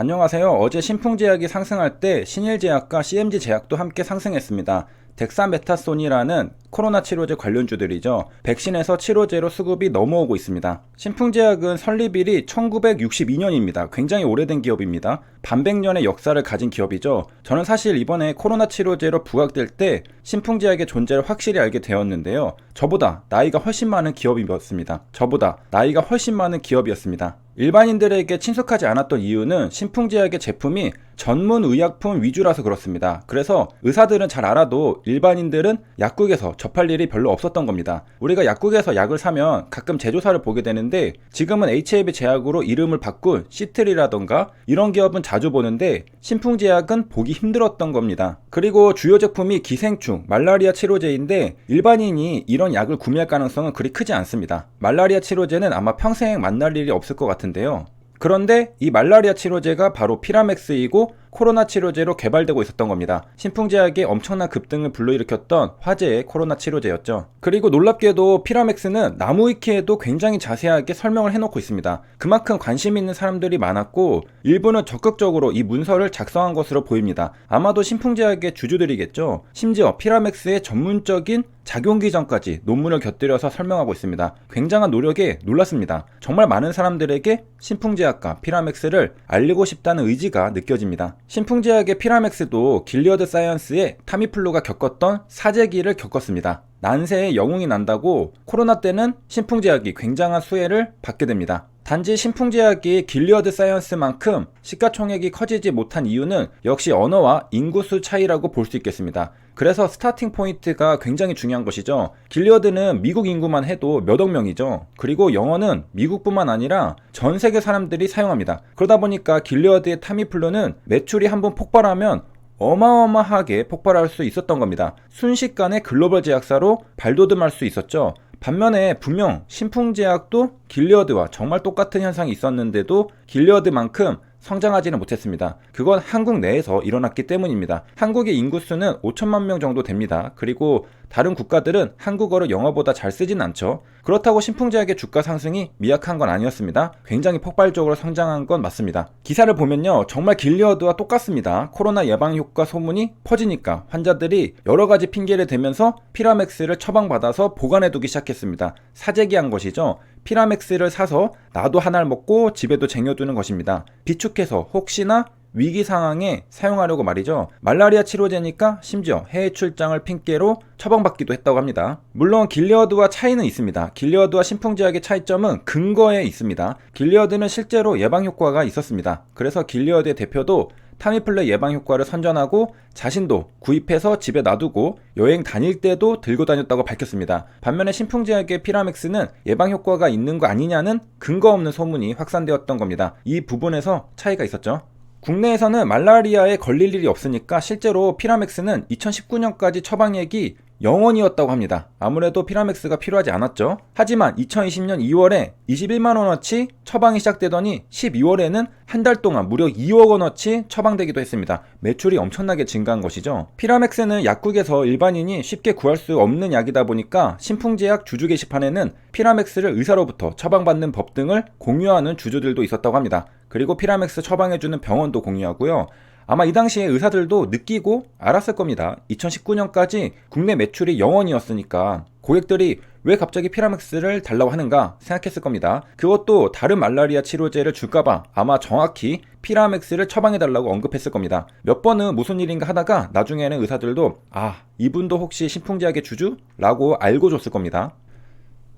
안녕하세요. 어제 신풍제약이 상승할 때 신일제약과 CMG제약도 함께 상승했습니다. 덱사메타손이라는 코로나 치료제 관련주들이죠. 백신에서 치료제로 수급이 넘어오고 있습니다. 신풍제약은 설립일이 1962년입니다. 굉장히 오래된 기업입니다. 반백년의 역사를 가진 기업이죠. 저는 사실 이번에 코로나 치료제로 부각될 때 신풍제약의 존재를 확실히 알게 되었는데요. 저보다 나이가 훨씬 많은 기업이었습니다. 저보다 나이가 훨씬 많은 기업이었습니다. 일반인들에게 친숙하지 않았던 이유는 신풍제약의 제품이 전문 의약품 위주라서 그렇습니다. 그래서 의사들은 잘 알아도 일반인들은 약국에서 접할 일이 별로 없었던 겁니다. 우리가 약국에서 약을 사면 가끔 제조사를 보게 되는데 지금은 HIV 제약으로 이름을 바꾼 시트리라던가 이런 기업은 자주 보는데 신풍제약은 보기 힘들었던 겁니다. 그리고 주요 제품이 기생충, 말라리아 치료제인데 일반인이 이런 약을 구매할 가능성은 그리 크지 않습니다. 말라리아 치료제는 아마 평생 만날 일이 없을 것 같은데요. 그런데 이 말라리아 치료제가 바로 피라맥스이고 코로나 치료제로 개발되고 있었던 겁니다. 신풍제약의 엄청난 급등을 불러일으켰던 화제의 코로나 치료제였죠. 그리고 놀랍게도 피라맥스는 나무위키에도 굉장히 자세하게 설명을 해놓고 있습니다. 그만큼 관심 있는 사람들이 많았고 일부는 적극적으로 이 문서를 작성한 것으로 보입니다. 아마도 신풍제약의 주주들이겠죠. 심지어 피라맥스의 전문적인 작용 기 전까지 논문을 곁들여서 설명하고 있습니다. 굉장한 노력에 놀랐습니다. 정말 많은 사람들에게 신풍제약과 피라맥스를 알리고 싶다는 의지가 느껴집니다. 신풍제약의 피라맥스도 길리어드 사이언스의 타미플루가 겪었던 사재기를 겪었습니다. 난세에 영웅이 난다고 코로나 때는 신풍제약이 굉장한 수혜를 받게 됩니다. 단지 신풍제약이 길리어드 사이언스만큼 시가총액이 커지지 못한 이유는 역시 언어와 인구수 차이라고 볼 수 있겠습니다. 그래서 스타팅 포인트가 굉장히 중요한 것이죠. 길리어드는 미국 인구만 해도 몇억 명이죠. 그리고 영어는 미국뿐만 아니라 전 세계 사람들이 사용합니다. 그러다 보니까 길리어드의 타미플루는 매출이 한번 폭발하면 어마어마하게 폭발할 수 있었던 겁니다. 순식간에 글로벌 제약사로 발돋움할 수 있었죠. 반면에 분명 신풍제약도 길리어드와 정말 똑같은 현상이 있었는데도 길리어드만큼 성장하지는 못했습니다. 그건 한국 내에서 일어났기 때문입니다. 한국의 인구수는 5천만 명 정도 됩니다. 그리고 다른 국가들은 한국어를 영어보다 잘 쓰진 않죠. 그렇다고 신풍제약의 주가 상승이 미약한 건 아니었습니다. 굉장히 폭발적으로 성장한 건 맞습니다. 기사를 보면요. 정말 길리어드와 똑같습니다. 코로나 예방 효과 소문이 퍼지니까 환자들이 여러 가지 핑계를 대면서 피라맥스를 처방받아서 보관해두기 시작했습니다. 사재기한 것이죠. 피라맥스를 사서 나도 하나를 먹고 집에도 쟁여두는 것입니다. 비축해서 혹시나 위기 상황에 사용하려고 말이죠. 말라리아 치료제니까 심지어 해외 출장을 핑계로 처방받기도 했다고 합니다. 물론 길리어드와 차이는 있습니다. 길리어드와 신풍제약의 차이점은 근거에 있습니다. 길리어드는 실제로 예방 효과가 있었습니다. 그래서 길리어드의 대표도 타미플레 예방 효과를 선전하고 자신도 구입해서 집에 놔두고 여행 다닐 때도 들고 다녔다고 밝혔습니다. 반면에 신풍제약의 피라맥스는 예방 효과가 있는 거 아니냐는 근거 없는 소문이 확산되었던 겁니다. 이 부분에서 차이가 있었죠. 국내에서는 말라리아에 걸릴 일이 없으니까 실제로 피라맥스는 2019년까지 처방액이 0원이었다고 합니다. 아무래도 피라맥스가 필요하지 않았죠. 하지만 2020년 2월에 21만원어치 처방이 시작되더니 12월에는 한 달 동안 무려 2억 원어치 처방되기도 했습니다. 매출이 엄청나게 증가한 것이죠. 피라맥스는 약국에서 일반인이 쉽게 구할 수 없는 약이다 보니까 신풍제약 주주 게시판에는 피라맥스를 의사로부터 처방받는 법 등을 공유하는 주주들도 있었다고 합니다. 그리고 피라맥스 처방해주는 병원도 공유하고요. 아마 이 당시에 의사들도 느끼고 알았을 겁니다. 2019년까지 국내 매출이 0원이었으니까 고객들이 왜 갑자기 피라맥스를 달라고 하는가 생각했을 겁니다. 그것도 다른 말라리아 치료제를 줄까봐 아마 정확히 피라맥스를 처방해달라고 언급했을 겁니다. 몇 번은 무슨 일인가 하다가 나중에는 의사들도 아, 이분도 혹시 신풍제약의 주주? 라고 알고 줬을 겁니다.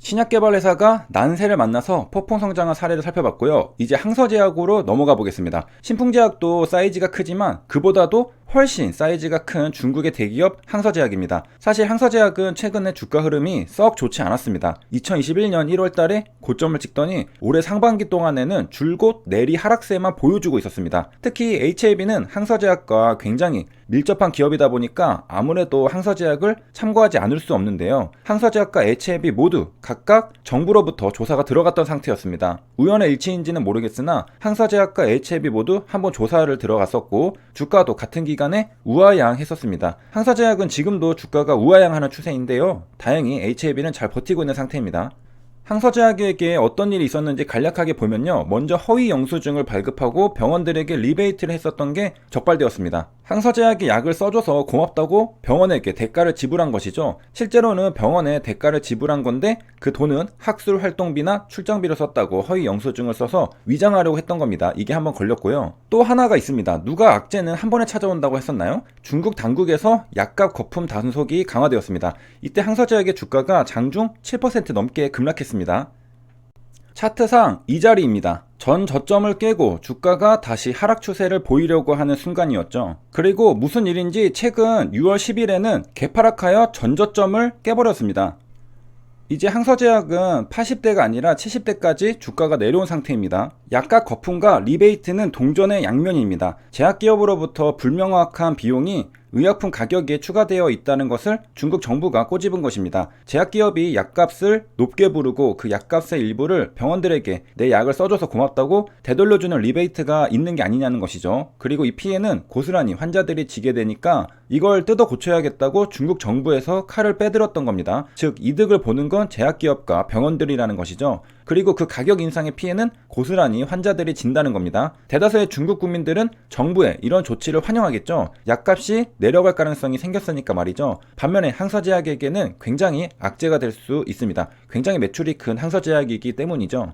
신약 개발 회사가 난세를 만나서 폭풍 성장한 사례를 살펴봤고요. 이제 항서제약으로 넘어가 보겠습니다. 신풍제약도 사이즈가 크지만 그보다도 훨씬 사이즈가 큰 중국의 대기업 항서제약입니다. 사실 항서제약은 최근에 주가 흐름이 썩 좋지 않았습니다. 2021년 1월 달에 고점을 찍더니 올해 상반기 동안에는 줄곧 내리 하락세만 보여주고 있었습니다. 특히 HAB는 항서제약과 굉장히 밀접한 기업이다 보니까 아무래도 항서제약을 참고하지 않을 수 없는데요. 항서제약과 HAB 모두 각각 정부로부터 조사가 들어갔던 상태였습니다. 우연의 일치인지는 모르겠으나 항서제약과 HAB 모두 한번 조사를 들어갔었고 주가도 같은 기간 에 우하향했었습니다. 항서제약은 지금도 주가가 우하향하는 추세인데요. 다행히 HAB는 잘 버티고 있는 상태입니다. 항서제약에게 어떤 일이 있었는지 간략하게 보면요. 먼저 허위 영수증을 발급하고 병원들에게 리베이트를 했었던 게 적발되었습니다. 항서제약이 약을 써줘서 고맙다고 병원에게 대가를 지불한 것이죠. 실제로는 병원에 대가를 지불한 건데 그 돈은 학술 활동비나 출장비로 썼다고 허위 영수증을 써서 위장하려고 했던 겁니다. 이게 한번 걸렸고요. 또 하나가 있습니다. 누가 악재는 한 번에 찾아온다고 했었나요? 중국 당국에서 약값 거품 단속이 강화되었습니다. 이때 항서제약의 주가가 장중 7% 넘게 급락했습니다. 차트상 이 자리입니다. 전 저점을 깨고 주가가 다시 하락 추세를 보이려고 하는 순간이었죠. 그리고 무슨 일인지 최근 6월 10일에는 개파락하여 전 저점을 깨버렸습니다. 이제 항서제약은 80대가 아니라 70대까지 주가가 내려온 상태입니다. 약값 거품과 리베이트는 동전의 양면입니다. 제약기업으로부터 불명확한 비용이 의약품 가격에 추가되어 있다는 것을 중국 정부가 꼬집은 것입니다. 제약기업이 약값을 높게 부르고 그 약값의 일부를 병원들에게 내 약을 써줘서 고맙다고 되돌려주는 리베이트가 있는 게 아니냐는 것이죠. 그리고 이 피해는 고스란히 환자들이 지게 되니까 이걸 뜯어 고쳐야겠다고 중국 정부에서 칼을 빼들었던 겁니다. 즉 이득을 보는 건 제약기업과 병원들이라는 것이죠. 그리고 그 가격 인상의 피해는 고스란히 환자들이 진다는 겁니다. 대다수의 중국 국민들은 정부의 이런 조치를 환영하겠죠. 약값이 내려갈 가능성이 생겼으니까 말이죠. 반면에 항서제약에게는 굉장히 악재가 될 수 있습니다. 굉장히 매출이 큰 항서제약이기 때문이죠.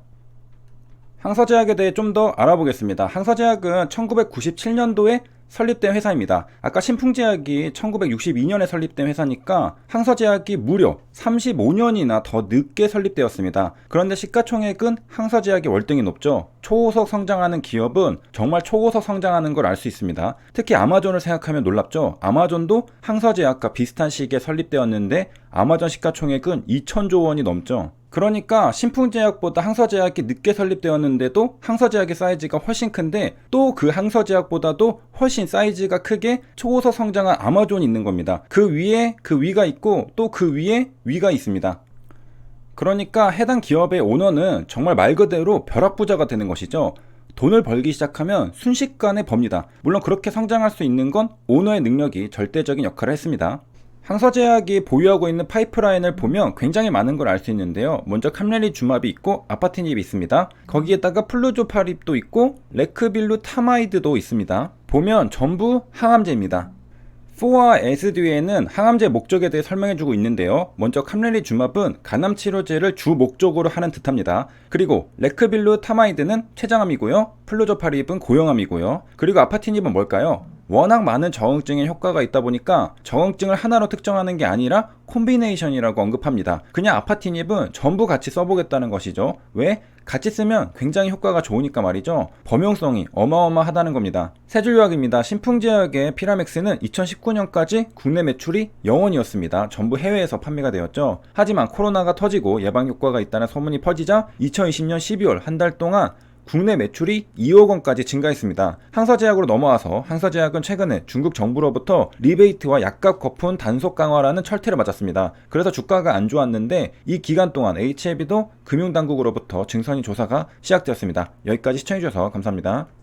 항서제약에 대해 좀 더 알아보겠습니다. 항서제약은 1997년도에 설립된 회사입니다. 아까 신풍제약이 1962년에 설립된 회사니까 항서제약이 무려 35년이나 더 늦게 설립되었습니다. 그런데 시가총액은 항서제약이 월등히 높죠. 초고속 성장하는 기업은 정말 초고속 성장하는 걸 알 수 있습니다. 특히 아마존을 생각하면 놀랍죠. 아마존도 항서제약과 비슷한 시기에 설립되었는데 아마존 시가총액은 2천조 원이 넘죠. 그러니까 신풍제약보다 항서제약이 늦게 설립되었는데도 항서제약의 사이즈가 훨씬 큰데 또 그 항서제약보다도 훨씬 사이즈가 크게 초고속 성장한 아마존이 있는 겁니다. 그 위에 그 위가 있고 또 그 위에 위가 있습니다. 그러니까 해당 기업의 오너는 정말 말 그대로 벼락부자가 되는 것이죠. 돈을 벌기 시작하면 순식간에 법니다. 물론 그렇게 성장할 수 있는 건 오너의 능력이 절대적인 역할을 했습니다. 항서제약이 보유하고 있는 파이프라인을 보면 굉장히 많은 걸 알 수 있는데요. 먼저 캄레리 주맙이 있고 아파티닙이 있습니다. 거기에다가 플루조파립도 있고 레크빌루 타마이드도 있습니다. 보면 전부 항암제입니다. 4와 S 뒤에는 항암제 목적에 대해 설명해주고 있는데요. 먼저 캄렐리 주맙은 간암 치료제를 주 목적으로 하는 듯합니다. 그리고 레크빌루 타마이드는 췌장암이고요. 플루조파립은 고형암이고요. 그리고 아파티닙은 뭘까요? 워낙 많은 저응증에 효과가 있다 보니까 저응증을 하나로 특정하는 게 아니라 콤비네이션이라고 언급합니다. 그냥 아파티닙은 전부 같이 써보겠다는 것이죠. 왜? 같이 쓰면 굉장히 효과가 좋으니까 말이죠. 범용성이 어마어마하다는 겁니다. 세 줄 요약입니다. 신풍제약의 피라맥스는 2019년까지 국내 매출이 0원이었습니다. 전부 해외에서 판매가 되었죠. 하지만 코로나가 터지고 예방 효과가 있다는 소문이 퍼지자 2020년 12월 한 달 동안 국내 매출이 2억 원까지 증가했습니다. 항서제약으로 넘어와서 항서제약은 최근에 중국 정부로부터 리베이트와 약값 거품 단속 강화라는 철퇴를 맞았습니다. 그래서 주가가 안 좋았는데 이 기간 동안 HLB도 금융당국으로부터 증선이 조사가 시작되었습니다. 여기까지 시청해주셔서 감사합니다.